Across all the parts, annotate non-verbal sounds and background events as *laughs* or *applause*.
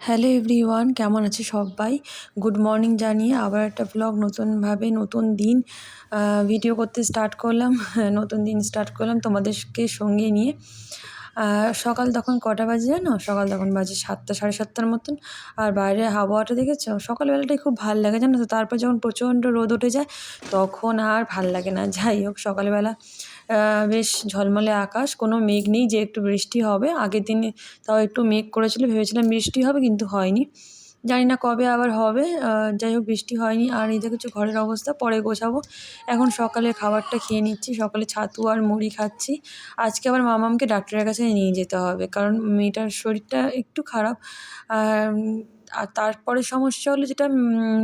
Hello everyone কেমন আছে সবাই? গুড মর্নিং জানিয়ে আবার একটা ব্লগ নতুনভাবে নতুন দিন ভিডিও করতে স্টার্ট করলাম। *laughs* নতুন দিন স্টার্ট করলাম তোমাদেরকে সঙ্গে নিয়ে। সকাল তখন কটা বাজে জানো? সকাল তখন বাজে সাতটা, সাড়ে সাতটার মতন। আর বাইরে হাওয়াটা দেখেছ? সকালবেলাটাই খুব ভালো লাগে জানো তো? তারপর যখন প্রচণ্ড রোদ উঠে যায়, তখন আর ভালো লাগে না। যাই হোক, সকালবেলা বেশ ঝলমলে আকাশ, কোনো মেঘ নেই যে একটু বৃষ্টি হবে। আগের দিনে তাও একটু মেঘ করেছিল, ভেবেছিলাম বৃষ্টি হবে কিন্তু হয়নি। জানি না কবে আবার হবে যাই হোক বৃষ্টি হয়নি। আর এই দেখেছ ঘরের অবস্থা, পরে গোছাবো। এখন সকালে খাবারটা খেয়ে নিচ্ছি, সকালে ছাতু আর মুড়ি খাচ্ছি। আজকে আবার মামামকে ডাক্তারের কাছে নিয়ে যেতে হবে, কারণ মেয়েটার শরীরটা একটু খারাপ। আর তারপরে সমস্যা হলো যেটা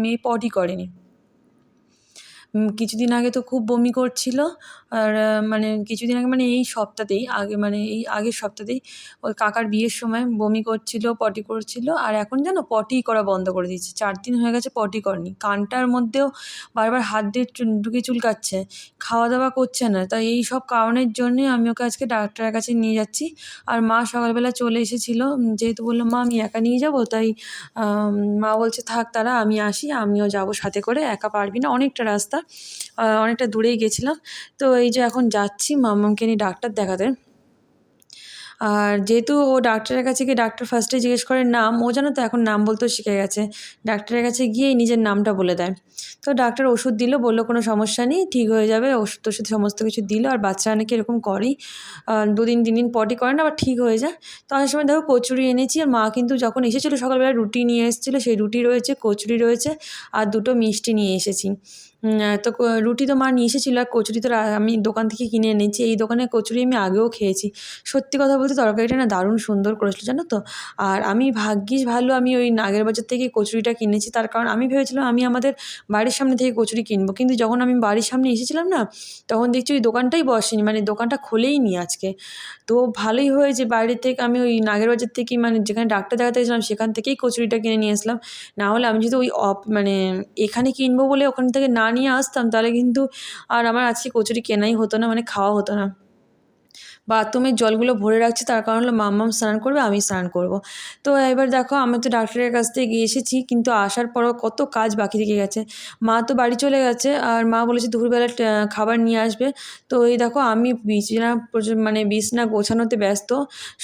মেয়ে পটি করেনি। কিছুদিন আগে তো খুব বমি করছিল আর মানে কিছুদিন আগে মানে এই সপ্তাহতেই, আগে মানে এই আগের সপ্তাহতেই ওই কাকার বিয়ের সময় বমি করছিল, পটি করছিল, আর এখন জানো পটি করা বন্ধ করে দিয়েছে। চার দিন হয়ে গেছে পটি করেনি। কানটার মধ্যেও বারবার হাত দিয়ে ঢুকে চুলকাচ্ছে খাওয়া দাওয়া করছে না। তাই এই সব কারণের জন্যই আমি ওকে আজকে ডাক্তারের কাছে নিয়ে যাচ্ছি। আর মা সকালবেলা চলে এসেছিল যেহেতু বলল, মা, আমি একা নিয়ে যাব? তাই মা বলছে, থাক তারা, আমি আসি, আমিও যাব সাথে করে, একা পারবি না। অনেকটা রাস্তা অনেকটা দূরেই গেছিলাম। তো এই যে এখন যাচ্ছি মাম্মামকে নিয়ে ডাক্তার দেখাতে। আর যেহেতু ও ডাক্তারের কাছে গিয়ে ডাক্তার ফার্স্টে জিজ্ঞেস করে নাম, ও জানো তো এখন নাম বলতেও শিখে গেছে। ডাক্তারের কাছে গিয়েই নিজের নামটা বলে দেয়। তো ডাক্তার ওষুধ দিল, বলল কোনো সমস্যা নেই, ঠিক হয়ে যাবে ওষুধ টষুধ সমস্ত কিছু দিল, আর বাচ্চারা নাকি এরকম করেই দুদিন তিন দিন পটি করে না, আবার ঠিক হয়ে যায়। তো আসার সময় দেখো কচুরি এনেছি, আর মা কিন্তু যখন এসেছিল সকালবেলা রুটি নিয়ে এসেছিল, সেই রুটি রয়েছে, কচুরি রয়েছে, আর দুটো মিষ্টি নিয়ে এসেছি। তো রুটি তো মা নিয়ে এসেছিল আর কচুরি তো আমি দোকান থেকে কিনে এনেছি। এই দোকানের কচুরি আমি আগেও খেয়েছি। সত্যি কথা বলতে তরকারিটা না দারুণ সুন্দর করেছিল, জানো তো? আর আমি ভাগ্যিস ভালো আমি ওই নাগের বাজার থেকে কচুরিটা কিনেছি। তার কারণ আমি ভেবেছিলাম আমি আমাদের বাড়ির সামনে থেকে কচুরি কিনবো। কিন্তু যখন আমি বাড়ির সামনে এসেছিলাম না, তখন দেখছি ওই দোকানটাই বসেনি মানে দোকানটা খোলেই নি আজকে। তো ভালোই হয়েছে বাইরে থেকে আমি ওই নাগের বাজার থেকে মানে যেখানে ডাক্তার দেখাতে গেছিলাম, সেখান থেকেই কচুরিটা কিনে নিয়ে আসলাম। না হলে আমি যদি ওই অপ মানে এখানে কিনবো বলে ওখান থেকে না নিয়ে আসতাম, তাহলে কিন্তু আর আমার আজকে কচুরি কেনাই হতো না মানে খাওয়া হতো না। বাথরুমের জলগুলো ভরে রাখছি, তার কারণ হলো মাম্মাম স্নান করবে, আমি স্নান করব। তো এবার দেখো, আমি তো ডাক্তারের কাছ থেকে গিয়ে এসেছি কিন্তু আসার পরও কত কাজ বাকি থেকে গেছে। মা তো বাড়ি চলে গেছে, আর মা বলেছে দুপুরবেলা খাবার নিয়ে আসবে। তো এই দেখো, আমি বিছানা মানে বিছানা গোছানোতে ব্যস্ত।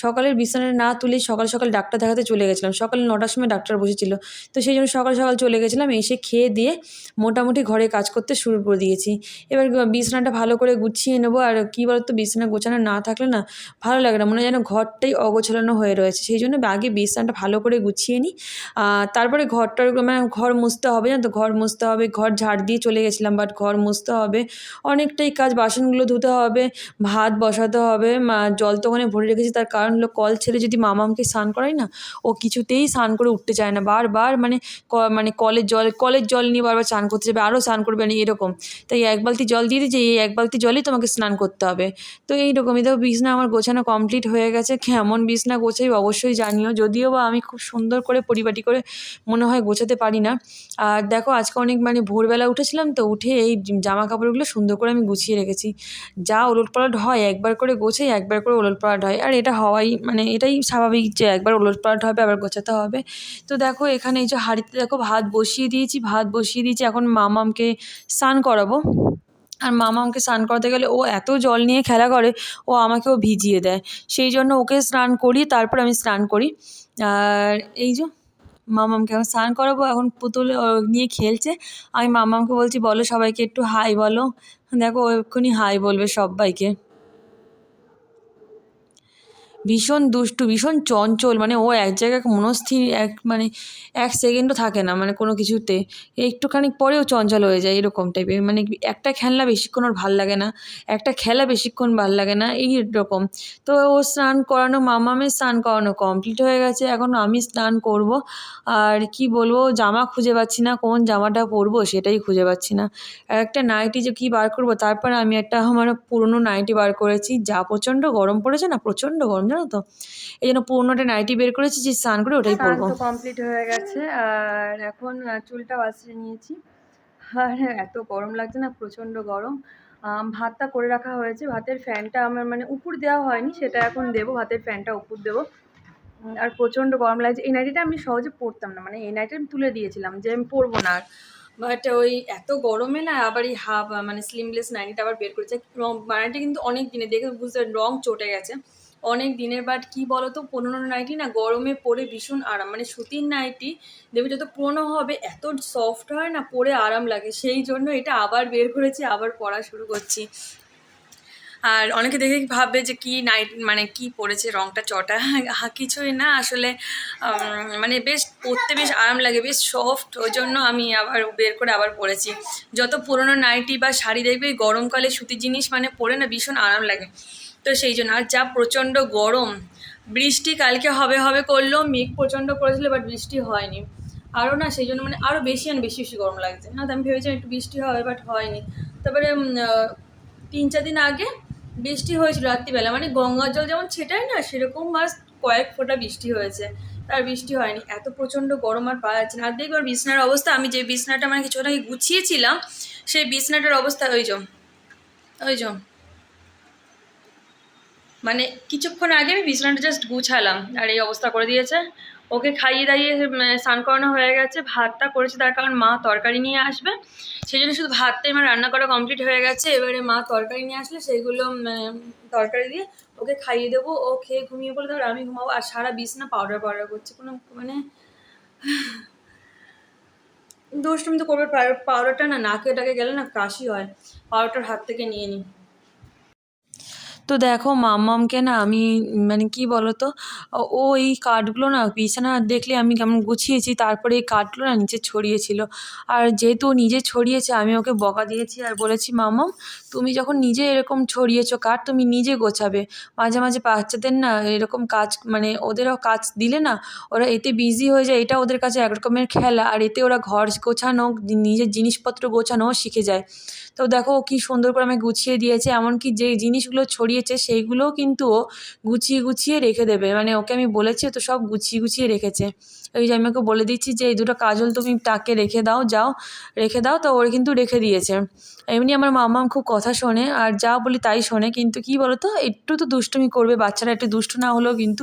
সকালের বিছানা না তুলেই সকাল সকাল ডাক্তার দেখাতে চলে গেছিলাম। সকাল নটার সময় ডাক্তার বসেছিল। তো সেই জন্য সকাল সকাল চলে গেছিলাম, এসে খেয়ে দিয়ে মোটামুটি ঘরে কাজ করতে শুরু করে দিয়েছি। এবার বিছানাটা ভালো করে গুছিয়ে নেব, আর কী বলতো, বিছানা গোছানো না থাকলে না ভালো লাগে না। মনে যেন ঘরটাই অগোছালো হয়ে রয়েছে। সেই জন্য আগে বিছানাটা ভালো করে গুছিয়ে নিই। তারপরে ঘরটার মানে ঘর মুছতে হবে, জানো তো? ঘর মুছতে হবে, ঘর ঝাড় দিয়ে চলে গেছিলাম বাট ঘর মুছতে হবে। অনেকটাই কাজ, বাসনগুলো ধুতে হবে, ভাত বসাতে হবে জল তো ওখানে ভরে রেখেছি, তার কারণ হলো কল ছেড়ে যদি মামামকে স্নান করাই না, ও কিছুতেই স্নান করে উঠতে চায় না। বারবার মানে মানে কলের জল কলের জল নিয়ে বারবার স্নান করতে যাবে, আরও স্নান করবে না এরকম। তাই এক বালতি জল দিয়ে দিয়েছে, এই এক বালতি জলেই তোমাকে স্নান করতে হবে। তো এইরকমই তো বিছনা আমার গোছানো কমপ্লিট হয়ে গেছে, কেমন বিছনা গোছাই অবশ্যই জানিও। যদিও বা আমি খুব সুন্দর করে পরিপাটি করে মনে হয় গোছাতে পারি না। আর দেখো আজকে অনেক মানে ভোরবেলা উঠেছিলাম তো উঠে এই জামা কাপড়গুলো সুন্দর করে আমি গুছিয়ে রেখেছি। যা ওলটপালট হয়, একবার করে গোছাই, একবার করে ওলটপালট হয়। আর এটা হওয়াই মানে এটাই স্বাভাবিক যে একবার ওলটপালট হবে, আবার গোছাতে হবে। তো দেখো এখানে এই যে হাঁড়িতে দেখো ভাত বসিয়ে দিয়েছি, ভাত বসিয়ে দিয়েছি। এখন মামামকে স্নান করাবো। আর মামা আমাকে স্নান করাতে গেলে ও এত জল নিয়ে খেলা করে, ও আমাকেও ভিজিয়ে দেয়। সেই জন্য ওকে স্নান করি তারপর আমি স্নান করি। আর এই যে মামামকে এখন স্নান করাবো, এখন পুতুল নিয়ে খেলছে। আমি মামামকে বলছি, বলো সবাইকে একটু হাই বলো। দেখো এক্ষুনি হাই বলবে সবাইকে। ভীষণ দুষ্টু, ভীষণ চঞ্চল মানে ও এক জায়গায় মনস্থির, এক মানে এক সেকেন্ডও থাকে না মানে কোনো কিছুতে। একটুখানি পরেও চঞ্চল হয়ে যায় এরকম টাইপের মানে একটা খেলনা বেশিক্ষণ ওর ভালো লাগে না, একটা খেলা বেশিক্ষণ ভালো লাগে না, এই রকম। তো ও স্নান করানো মামামের স্নান করানো কমপ্লিট হয়ে গেছে, এখন আমি স্নান করব। আর কি বলব, জামা খুঁজে পাচ্ছি না, কোন জামাটা পরবো সেটাই খুঁজে পাচ্ছি না। একটা নাইটি যে কী বার করব, তারপর আমি একটা আমার পুরনো নাইটি বার করেছি, যা প্রচণ্ড গরম পড়েছে না, প্রচণ্ড গরম জানো তো? এই জন্য পুরনোটা নাইটি বের করেছি যে স্নান করে ওটাই পরবো কমপ্লিট হয়ে গেছে আর এখন চুলটা বাঁচিয়ে নিয়েছি। আর এত গরম লাগছে না প্রচণ্ড গরম। ভাতটা করে রাখা হয়েছে ভাতের ফ্যানটা আমার মানে উপর দেওয়া হয়নি সেটা এখন দেবো ভাতের ফ্যানটা উপর দেবো। আর প্রচণ্ড গরম লাগছে এই নাইটিটা আমি সহজে পরতাম না মানে এই নাইটি আমি তুলে দিয়েছিলাম যে আমি পরবো না আর। বাট ওই এত গরমে না আবার এই হাফ মানে স্লিমলেস নাইটিটা আবার বের করেছে রং নাইটি কিন্তু অনেক দিনে দেখে বুঝতে রং চটে গেছে। অনেক দিনের বাট কি বলো তো পুরোনো নাইটি না গরমে পরে ভীষণ আরাম। মানে সুতির নাইটি দেখবে যত পুরোনো হবে, এত সফট হয় না পরে আরাম লাগে। সেই জন্য এটা আবার বের করেছি, আবার পরা শুরু করছি। আর অনেকে দেখে ভাববে যে কি নাইট মানে কি পরেছে রংটা চটা। কিছুই না, আসলে মানে বেশ পরতে বেশ আরাম লাগে, বেশ সফট ওই জন্য আমি আবার বের করে আবার পরেছি যত পুরনো নাইটি বা শাড়ি দেখবে, গরমকালে সুতির জিনিস মানে পরে না, ভীষণ আরাম লাগে। তো সেই জন্য আর যা প্রচণ্ড গরম, বৃষ্টি কালকে হবে হবে করল মেঘ প্রচণ্ড করেছিল বাট বৃষ্টি হয়নি। আরও না সেই জন্য মানে আরও বেশি আর বেশি বেশি গরম লাগছে। না তো আমি ভেবেছিলাম একটু বৃষ্টি হবে বাট হয়নি। তারপরে তিন চার দিন আগে বৃষ্টি হয়েছিল রাত্রিবেলা। মানে গঙ্গার জল যেমন ছেটায় না, সেরকম মাস কয়েক ফোঁটা বৃষ্টি হয়েছে। আর বৃষ্টি হয়নি। এত প্রচণ্ড গরম আর পাওয়া যাচ্ছে না। আর দেখবার বিছনার অবস্থা, আমি যে বিছনাটা মানে কিছুটা গুছিয়েছিলাম, সেই বিছনাটার অবস্থা ওই যে ওই যে মানে কিছুক্ষণ আগে আমি বিছানাটা জাস্ট গুছালাম, আর এই অবস্থা করে দিয়েছে। ওকে খাইয়ে দাইয়ে স্নান করানো হয়ে গেছে, ভাতটা করেছে, তার কারণ মা তরকারি নিয়ে আসবে। সেই জন্য শুধু ভাতটাই আমার রান্না করা কমপ্লিট হয়ে গেছে। এবারে মা তরকারি নিয়ে আসলে সেইগুলো তরকারি দিয়ে ওকে খাইয়ে দেবো। ও খেয়ে ঘুমিয়ে পড়লে তারপর আমি ঘুমাবো, আর সারা বিছনা পাউডার পাউডার করছে। কোনো মানে *sighs* দুষ্টুমি তো করবে। পাউডারটা না নাকে ডাকে গেলে না কাশি হয়। পাউডারটার হাত থেকে নিয়ে নিই তো দেখো মাম্মামকে না আমি মানে কি বলো তো ও- এই কাঠগুলো না বিছানা দেখলে আমি কেমন গুছিয়েছি, তারপরে এই কাঠগুলো না নিচে ছড়িয়েছিল। আর যেহেতু ও নিজে ছড়িয়েছে, আমি ওকে বকা দিয়েছি আর বলেছি, মাম্মাম, তুমি যখন নিজে এরকম ছড়িয়েছো কাঠ, তুমি নিজে গোছাবে। মাঝে মাঝে বাচ্চাদের না এরকম কাজ মানে ওদেরও কাজ দিলে না, ওরা এতে বিজি হয়ে যায়, এটা ওদের কাছে এক রকমের খেলা। আর এতে ওরা ঘর গোছানো, নিজের জিনিসপত্র গোছানোও শিখে যায়। তো দেখো ও কি সুন্দর করে আমাকে গুছিয়ে দিয়েছে, এমনকি যে জিনিসগুলো ছড়িয়েছে সেইগুলোও কিন্তু ও গুছিয়ে গুছিয়ে রেখে দেবে। মানে ওকে আমি বলেছি তো সব গুছিয়ে গুছিয়ে রেখেছে। ওই যে আমি ওকে বলে দিচ্ছি যে, এই দুটো কাজল তুমি তাকে রেখে দাও, যাও, রেখে দাও। তো ওর কিন্তু রেখে দিয়েছে। এমনি আমার মামাম খুব কথা শোনে, আর যা বলি তাই শোনে। কিন্তু কি বলো তো একটু তো দুষ্টুমি করবে, বাচ্চারা একটু দুষ্টু না হলেও কিন্তু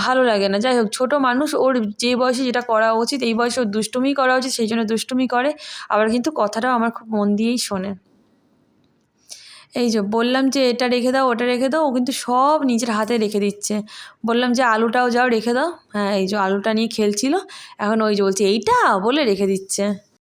ভালো লাগে না। যাই হোক, ছোটো মানুষ, ওর যে বয়সে যেটা করা উচিত, এই বয়সে ওর দুষ্টুমি করা উচিত, সেই জন্য দুষ্টুমি করে। আবার কিন্তু কথাটাও আমার খুব মন দিয়েই শোনে। এই যে বললাম যে এটা রেখে দাও, ওটা রেখে দাও, ও কিন্তু সব নিজের হাতে রেখে দিচ্ছে। বললাম যে আলুটাও যাও, রেখে দাও। হ্যাঁ এই যে আলুটা নিয়ে খেলছিল, এখন ওই যে বলছে, এইটা? বলে রেখে দিচ্ছে।